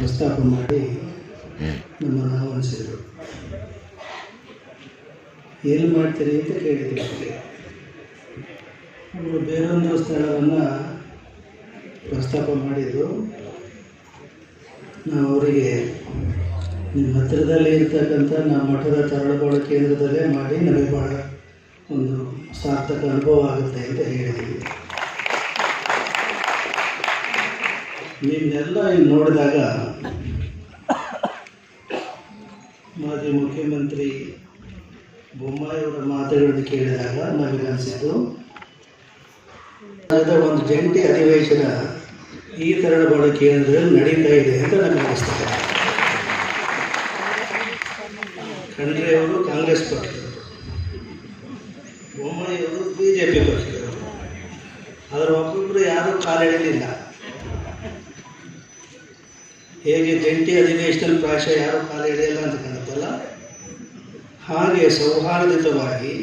ಪ್ರಸ್ತಾಪ ಮಾಡಿ ನಮ್ಮನ್ನು ಆಹ್ವಾನಿಸಿದರು. ಏನು ಮಾಡ್ತೀರಿ ಅಂತ ಕೇಳಿದ್ರು ಅವ್ರಿಗೆ. ಅವರು ಬೇರೊಂದು ಸ್ಥಳವನ್ನು ಪ್ರಸ್ತಾಪ ಮಾಡಿದರು. ನಾವು ಅವರಿಗೆ ನಿಮ್ಮ ಹತ್ತಿರದಲ್ಲಿ ಇರ್ತಕ್ಕಂಥ ನಮ್ಮ ಮಠದ ತರಳಬಾಳು ಕೇಂದ್ರದಲ್ಲೇ ಮಾಡಿ ನಮಗೆ ಭಾಳ ಒಂದು ಸಾರ್ಥಕ ಅನುಭವ ಆಗುತ್ತೆ ಅಂತ ಹೇಳಿದ್ದೀವಿ ಇಲ್ಲಿ ನೋಡಿದಾಗ ಮಾಜಿ ಮುಖ್ಯಮಂತ್ರಿ ಬೊಮ್ಮಾಯಿಯವರ ಮಾತುಗಳನ್ನು ಕೇಳಿದಾಗ ನಮಗನ್ಸಿದ್ದು ಅನಿಸಿದ್ದು ಒಂದು ಜಂಟಿ ಅಧಿವೇಶನ ಈ ತರಳಬಾಳು ಕೇಂದ್ರದಲ್ಲಿ ನಡೀತಾ ಇದೆ ಅಂತ ನಮಗೆ ಅನಿಸ್ತದೆ ಖಂಡ್ರೆ ಅವರು ಕಾಂಗ್ರೆಸ್ ಪಕ್ಷದವರು, ಬೊಮ್ಮಾಯಿಯವರು ಬಿ ಜೆ ಪಿ ಪಕ್ಷದವರು. ಅದರ ಒಬ್ಬೊಬ್ಬರು ಯಾರೂ ಕಾಲೆಳೆಯಲಿಲ್ಲ ಹೇಗೆ ಜಂಟಿ ಅಧಿವೇಶನದಲ್ಲಿ ಪ್ರಾಯಶಃ ಯಾರು ಕಾಲ ಎಳೆಯಲ್ಲ ಅಂತ ಕಾಣುತ್ತಲ್ಲ? ಹಾಗೆ ಸೌಹಾರ್ದಿತವಾಗಿ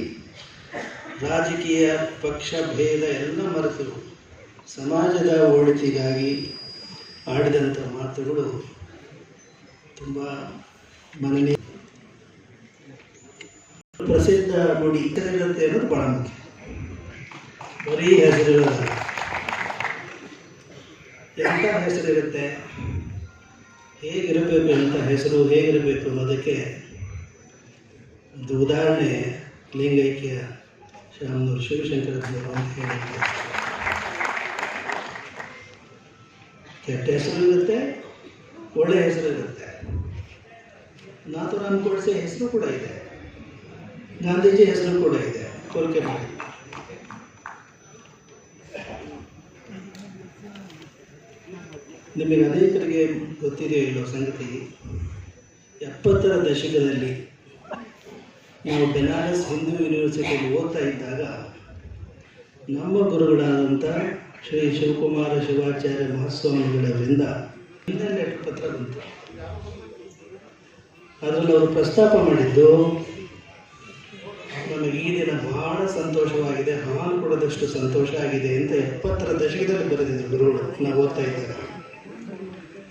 ರಾಜಕೀಯ ಪಕ್ಷ ಭೇದ ಎಲ್ಲ ಮರೆತು ಸಮಾಜದ ಒಳಿತಿಗಾಗಿ ಆಡಿದಂಥ ಮಾತುಗಳು ತುಂಬ ಮನನೀಯ. ಪ್ರಸಿದ್ಧ ನುಡಿ ಹೆಸರಿರುತ್ತೆ ಅನ್ನೋದು ಭಾಳ ಮುಖ್ಯ. ಬರೀ ಹೆಸರಿರೋದಲ್ಲ ಎಂಥ ಹೆಸರಿರುತ್ತೆ? ಹೇಗಿರಬೇಕು ಅಂತ ಹೆಸರು ಹೇಗಿರಬೇಕು ಅನ್ನೋದಕ್ಕೆ ಒಂದು ಉದಾಹರಣೆ ಲಿಂಗೈಕ್ಯ ಶಾಮನೂರು ಶಿವಶಂಕರ ಅಂತ ಹೇಳಿದ್ದಾರೆ. ಕೆಟ್ಟ ಹೆಸರು ಇರುತ್ತೆ ಒಳ್ಳೆಯ ಹೆಸರು ಇರುತ್ತೆ. ನಾಥುರಾಮ್ ಕೋಡ್ಸೆ ಹೆಸರು ಕೂಡ ಇದೆ. ಗಾಂಧೀಜಿ ಹೆಸರು ಕೂಡ ಇದೆ. ಕೋಲ್ಕೆ ನಿಮಗೆ ಅನೇಕರಿಗೆ ಗೊತ್ತಿದೆಯೋ ಇಲ್ಲೋ ಸಂಗತಿ, ಎಪ್ಪತ್ತರ ದಶಕದಲ್ಲಿ ನಾವು ಬೆನಾರಸ್ ಹಿಂದೂ ಯೂನಿವರ್ಸಿಟಿಯಲ್ಲಿ ಓದ್ತಾ ಇದ್ದಾಗ ನಮ್ಮ ಗುರುಗಳಾದಂಥ ಶ್ರೀ ಶಿವಕುಮಾರ ಶಿವಾಚಾರ್ಯ ಮಹಾಸ್ವಾಮಿಗಳವರಿಂದ ಹಿಂದೆ ಪತ್ರ ಬಂತು. ಅದರಲ್ಲಿ ಅವರು ಪ್ರಸ್ತಾಪ ಮಾಡಿದ್ದು, ನಮಗೆ ಈ ದಿನ ಬಹಳ ಸಂತೋಷವಾಗಿದೆ, ಹಾಲು ಕೊಡದಷ್ಟು ಸಂತೋಷ ಆಗಿದೆ ಅಂತ ಎಪ್ಪತ್ತರ ದಶಕದಲ್ಲಿ ಬರೆದಿದ್ದರು ಗುರುಗಳು ನಾವು ಓದ್ತಾ ಇದ್ದಾಗ.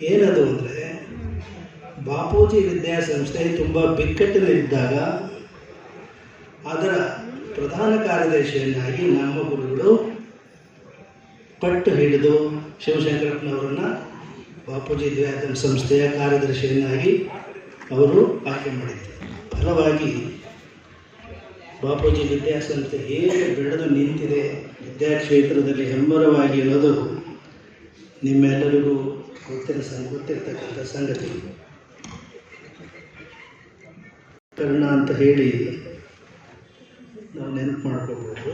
ಏನದು ಅಂದರೆ, ಬಾಪೂಜಿ ವಿದ್ಯಾಸಂಸ್ಥೆ ತುಂಬ ಬಿಕ್ಕಟ್ಟಿನಲ್ಲಿದ್ದಾಗ, ಅದರ ಪ್ರಧಾನ ಕಾರ್ಯದರ್ಶಿಯನ್ನಾಗಿ ನಮ್ಮ ಗುರುಗಳು ಪಟ್ಟು ಹಿಡಿದು ಶಿವಶಂಕರಪ್ಪನವರನ್ನು ಬಾಪೂಜಿ ವಿದ್ಯಾಸಂ ಸಂಸ್ಥೆಯ ಕಾರ್ಯದರ್ಶಿಯನ್ನಾಗಿ ಅವರು ಆಯ್ಕೆ ಮಾಡಿದರು. ಫಲವಾಗಿ ಬಾಪೂಜಿ ವಿದ್ಯಾಸಂಸ್ಥೆ ಹೇಗೆ ಬೆಳೆದು ನಿಂತಿದೆ ವಿದ್ಯಾಕ್ಷೇತ್ರದಲ್ಲಿ ಹೆಮ್ಮರವಾಗಿ ಇರೋದು ನಿಮ್ಮೆಲ್ಲರಿಗೂ ಗೊತ್ತಿರ ಗೊತ್ತಿರ್ತಕ್ಕಂಥ ಸಂಗತಿ ಕರ್ಣ ಅಂತ ಹೇಳಿ ನಾವು ನೆನಪು ಮಾಡ್ಕೋಬೋದು.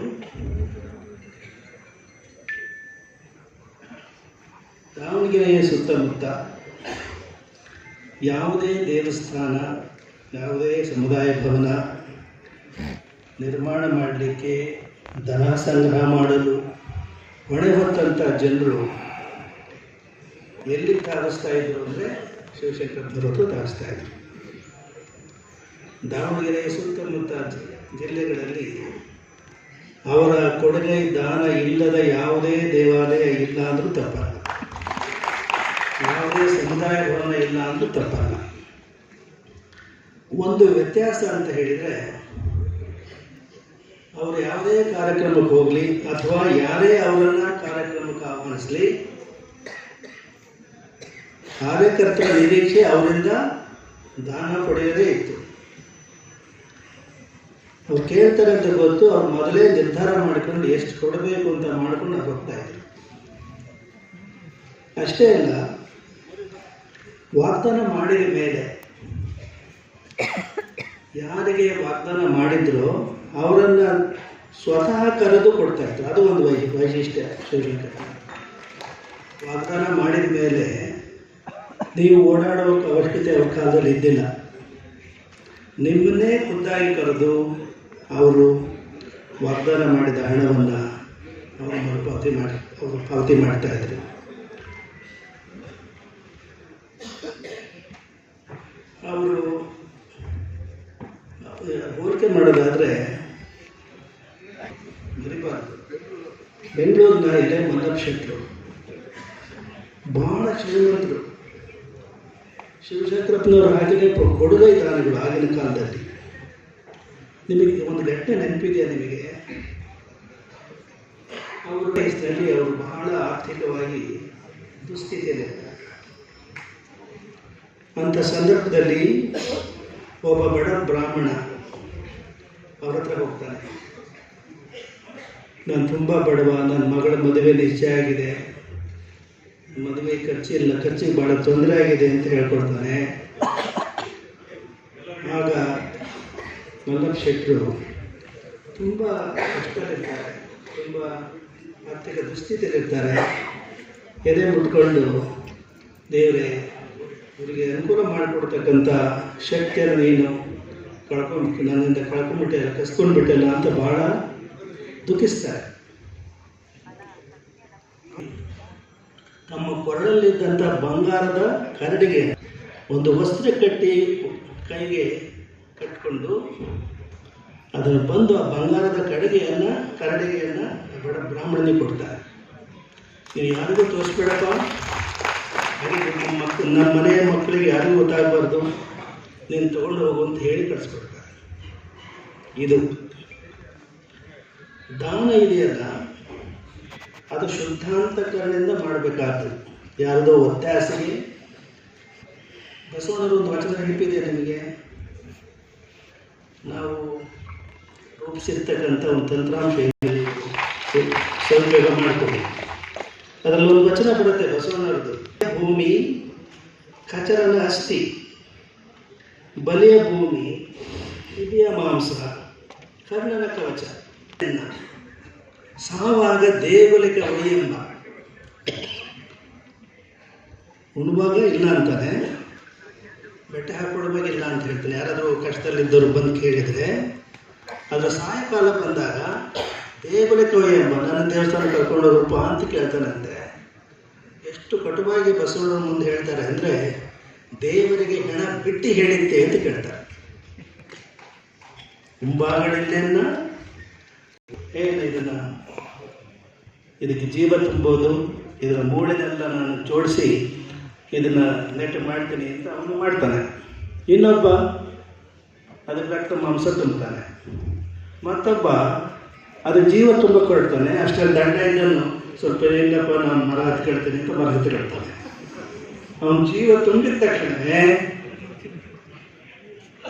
ದಾವಣಗೆರೆಯ ಸುತ್ತಮುತ್ತ ಯಾವುದೇ ದೇವಸ್ಥಾನ, ಯಾವುದೇ ಸಮುದಾಯ ಭವನ ನಿರ್ಮಾಣ ಮಾಡಲಿಕ್ಕೆ ಧನ ಸಂಗ್ರಹ ಮಾಡಲು ಹೊಣೆ ಹೊತ್ತಂಥ ಜನರು ಎಲ್ಲಿ ತಾರಿಸ್ತಾ ಇದ್ರು ಅಂದರೆ ಶಿವಶಂಕರಪ್ಪನವ್ರ ಹತ್ರ ತಾಗಿಸ್ತಾ ಇದ್ರು. ದಾವಣಗೆರೆ ಸುತ್ತಮುತ್ತ ಜಿಲ್ಲೆಗಳಲ್ಲಿ ಅವರ ಕೊಡುಗೆ ದಾನ ಇಲ್ಲದ ಯಾವುದೇ ದೇವಾಲಯ ಇಲ್ಲ ಅಂದರೂ ತಪ್ಪಲ್ಲ. ಯಾವುದೇ ಸಮುದಾಯ ಭವನ ಇಲ್ಲ ಅಂದರೂ ತಪ್ಪಲ್ಲ. ಒಂದು ವ್ಯತ್ಯಾಸ ಅಂತ ಹೇಳಿದರೆ, ಅವರು ಯಾವುದೇ ಕಾರ್ಯಕ್ರಮಕ್ಕೆ ಹೋಗಲಿ ಅಥವಾ ಯಾರೇ ಅವರನ್ನು ಕಾರ್ಯಕ್ರಮಕ್ಕೆ ಆಹ್ವಾನಿಸಲಿ ಕಾರ್ಯಕರ್ತರ ನಿರೀಕ್ಷೆ ಅವರಿಂದ ದಾನ ಪಡೆಯೋದೇ ಇತ್ತು. ಅವ್ರು ಕೇಳ್ತಾರೆ ಅಂತ ಗೊತ್ತು, ಅವ್ರು ಮೊದಲೇ ನಿರ್ಧಾರ ಮಾಡ್ಕೊಂಡು ಎಷ್ಟು ಕೊಡಬೇಕು ಅಂತ ಮಾಡ್ಕೊಂಡು ಹೋಗ್ತಾ ಇದ್ರು. ಅಷ್ಟೇ ಅಲ್ಲ, ವಾಗ್ದಾನ ಮಾಡಿದ ಮೇಲೆ ಯಾರಿಗೆ ವಾಗ್ದಾನ ಮಾಡಿದ್ರೋ ಅವರನ್ನು ಸ್ವತಃ ಕರೆದು ಕೊಡ್ತಾ ಇದ್ರು. ಅದು ಒಂದು ವೈ ವೈಶಿಷ್ಟ್ಯ ಶಿವಶಂಕರ ವಾಗ್ದಾನ ಮಾಡಿದ ಮೇಲೆ ನೀವು ಓಡಾಡೋ ಅವಶ್ಯಕತೆ ಅವ್ರ ಕಾಲದಲ್ಲಿ ಇದ್ದಿಲ್ಲ. ನಿಮ್ಮನ್ನೇ ಖುದ್ದಾಗಿ ಕರೆದು ಅವರು ವಾಗ್ದಾನ ಮಾಡಿದ ಹಣವನ್ನು ಅವರು ಮರುಪಾವತಿ ಮಾಡಿ, ಅವರು ಪಾವತಿ ಮಾಡ್ತಾ ಇದ್ರು. ಅವರು ಹೋಲಿಕೆ ಮಾಡೋದಾದರೆ ಬೆಂಗಳೂರಿನ ಇದೆ ಮಲ್ಲಕ್ಷೇತ್ರ ಭಾಳ ಶ್ರೀಮಂತರು ಶಿವಶಂಕರಪ್ಪನವರು ಹಾಗೆಯೇ ಕೊಡುಗೆ ದಾನಿಗಳು ಆಗಿನ ಕಾಲದಲ್ಲಿ. ನಿಮಗೆ ಒಂದು ಘಟನೆ ನೆನಪಿದೆಯಾ ನಿಮಗೆ? ಅವರ ವಯಸ್ಸಿನಲ್ಲಿ ಅವರು ಬಹಳ ಆರ್ಥಿಕವಾಗಿ ದುಸ್ಥಿತಿಯಲ್ಲಿ ಅಂಥ ಸಂದರ್ಭದಲ್ಲಿ ಒಬ್ಬ ಬಡ ಬ್ರಾಹ್ಮಣ ಅವ್ರ ಹತ್ರ ಹೋಗ್ತಾನೆ. ನಾನು ತುಂಬ ಬಡವ, ನನ್ನ ಮಗಳ ಮದುವೆ ನಿಶ್ಚಯ ಆಗಿದೆ. ಮದುವೆ ಖರ್ಚಿಲ್ಲ ಖರ್ಚಿಗೆ ಭಾಳ ತೊಂದರೆ ಆಗಿದೆ ಅಂತ ಹೇಳ್ಕೊಡ್ತಾನೆ. ಆಗ ಮಲ್ಲಪ್ಪ ಶೆಟ್ಟರು ತುಂಬ ಕಷ್ಟದಲ್ಲಿರ್ತಾರೆ ತುಂಬ ಆರ್ಥಿಕ ದುಸ್ಥಿತಿಯಲ್ಲಿರ್ತಾರೆ ಎದೆ ಮುಟ್ಕೊಂಡು ದೇವರೇ ಇವರಿಗೆ ಅನುಕೂಲ ಮಾಡಿಕೊಡ್ತಕ್ಕಂಥ ಶಕ್ತಿಯನ್ನು ನೀನು ಕಳ್ಕೊಂಡು, ನನ್ನಿಂದ ಕಳ್ಕೊಂಡ್ಬಿಟ್ಟೆಲ್ಲ ಕಸ್ಕೊಂಡ್ಬಿಟ್ಟೆಲ್ಲ ಅಂತ ಭಾಳ ದುಃಖಿಸ್ತಾರೆ. ಕೊರಳಲ್ಲಿದ್ದಂಥ ಬಂಗಾರದ ಕರಡಿಗೆ ಒಂದು ವಸ್ತ್ರ ಕಟ್ಟಿ ಕೈಗೆ ಕಟ್ಕೊಂಡು ಅದನ್ನು ಬಂದು ಆ ಬಂಗಾರದ ಕಡಿಗೆಯನ್ನು, ಕರಡಿಗೆಯನ್ನು ಬಡ ಬ್ರಾಹ್ಮಣನಿಗೆ ಕೊಡ್ತಾರೆ. ನೀನು ಯಾರಿಗೂ ತೋರಿಸ್ಬೇಡಪ್ಪ. ಹಾಗೆ ನಮ್ಮ ಮಕ್ಕಳು ನಮ್ಮ ಮನೆಯ ಮಕ್ಕಳಿಗೆ ಯಾರಿಗೂ ಗೊತ್ತಾಗಬಾರ್ದು. ನೀನು ತೊಗೊಂಡು ಹೋಗು ಅಂತ ಹೇಳಿ ಕಳಿಸ್ಕೊಡ್ತಾರೆ. ಇದು ದಾನ ಇದೆಯಲ್ಲ, ಅದು ಶುದ್ಧಾಂತಕರಣದಿಂದ ಮಾಡಬೇಕಾದ್ದು ಯಾರದೋ ಒತ್ತಾಸೆಗೆ? ಬಸವಣ್ಣರು ಒಂದು ವಚನ ನೆನಪಿದೆ ನಿಮಗೆ. ನಾವು ರೂಪಿಸಿರ್ತಕ್ಕಂಥ ಒಂದು ತಂತ್ರಾಂಶ ಸದುಪಯೋಗ ಮಾಡ್ತೀವಿ. ಅದರಲ್ಲಿ ಒಂದು ವಚನ ಬರುತ್ತೆ ಬಸವಣ್ಣರದ್ದು ಭೂಮಿ, ಕಚರನ ಅಸ್ಥಿ, ಬಲಿಯ ಭೂಮಿ ಹಿಡಿಯ ಮಾಂಸ, ಕರ್ಣನ ಕವಚ ಸಾವಾಗ ದೇವಲಿಕ ಒಯ್ಯೆಂಬ ಉಣುವಾಗ ಇಲ್ಲ ಅಂತಾನೆ. ಬೆಟ್ಟ ಹಾಕೊಡುವಾಗ ಇಲ್ಲ ಅಂತ ಹೇಳ್ತಾನೆ. ಯಾರಾದರೂ ಕಷ್ಟದಲ್ಲಿದ್ದವರು ಬಂದು ಕೇಳಿದರೆ, ಅದರ ಸಾಯಂಕಾಲ ಬಂದಾಗ ದೇಗುಲೆ ಒಯ್ಯೆಂಬ ನನ್ನ ದೇವಸ್ಥಾನ ಕರ್ಕೊಂಡು ರೂಪ ಅಂತ ಕೇಳ್ತಾನಂತೆ. ಎಷ್ಟು ಕಟುವಾಗಿ ಬಸವಣ್ಣ ಮುಂದೆ ಹೇಳ್ತಾರೆ ಅಂದರೆ, ದೇವರಿಗೆ ಹೆಣ ಬಿಟ್ಟು ಹೇಳಿದ್ದೆ ಅಂತ ಕೇಳ್ತಾರೆ. ಮುಂಭಾಗಡೆಯನ್ನ ಏನು ಇದನ್ನು, ಇದಕ್ಕೆ ಜೀವ ತುಂಬೋದು, ಇದರ ಮೂಳೆನೆಲ್ಲ ನಾನು ಜೋಡಿಸಿ ಇದನ್ನು ನೆಟ್ ಮಾಡ್ತೀನಿ ಅಂತ ಅವನು ಮಾಡ್ತಾನೆ. ಇನ್ನೊಬ್ಬ ಅದಕ್ಕೆ ರಕ್ತ ಮಾಂಸ ತುಂಬುತ್ತಾನೆ. ಮತ್ತೊಬ್ಬ ಅದು ಜೀವ ತುಂಬ ಕೊಡ್ತಾನೆ ಅಷ್ಟೇ ದಂಡ ಸ್ವಲ್ಪ ಹೆಂಗಪ್ಪ ನಾನು ಮರ ಹತ್ಕೊಳ್ತೀನಿ ಅಂತ ಮರ ಹತ್ಕೊಳ್ತಾನೆ. ಅವನ ಜೀವ ತುಂಬಿದ ತಕ್ಷಣವೇ,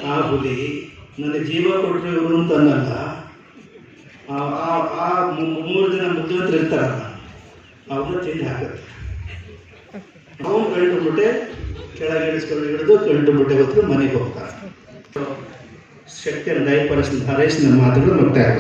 ಆ ಹುಲಿ ನನಗೆ ಜೀವ ಕೊಟ್ಟರು ಅಂತ ಅನ್ನಲ್ಲ. ಆ- ಆ- ದಿನ ಮೂರು ಜನ ಬುದ್ಧಿವಂತರು ಇರ್ತಾರಲ್ಲ ಅವ್ರನ್ನ ತಿಂದು ಹಾಕತ್ತೆ. ಅವನು ಗಂಡು ಮುಟ್ಟೆ, ಕೆಳಗೆ ಇಳಿಸ್ಕೊಂಡು ಹಿಡಿದು ಗಂಡು ಮುಟ್ಟೆ ಹೊತ್ತು ಮನೆಗೆ ಹೋಗ್ತಾನೆ ಶಕ್ತಿಯನ್ನು ದಯಪಡಿಸಿದ ನಮ್ಮ ಮಾತುಗಳು ಮುಕ್ತಾಯ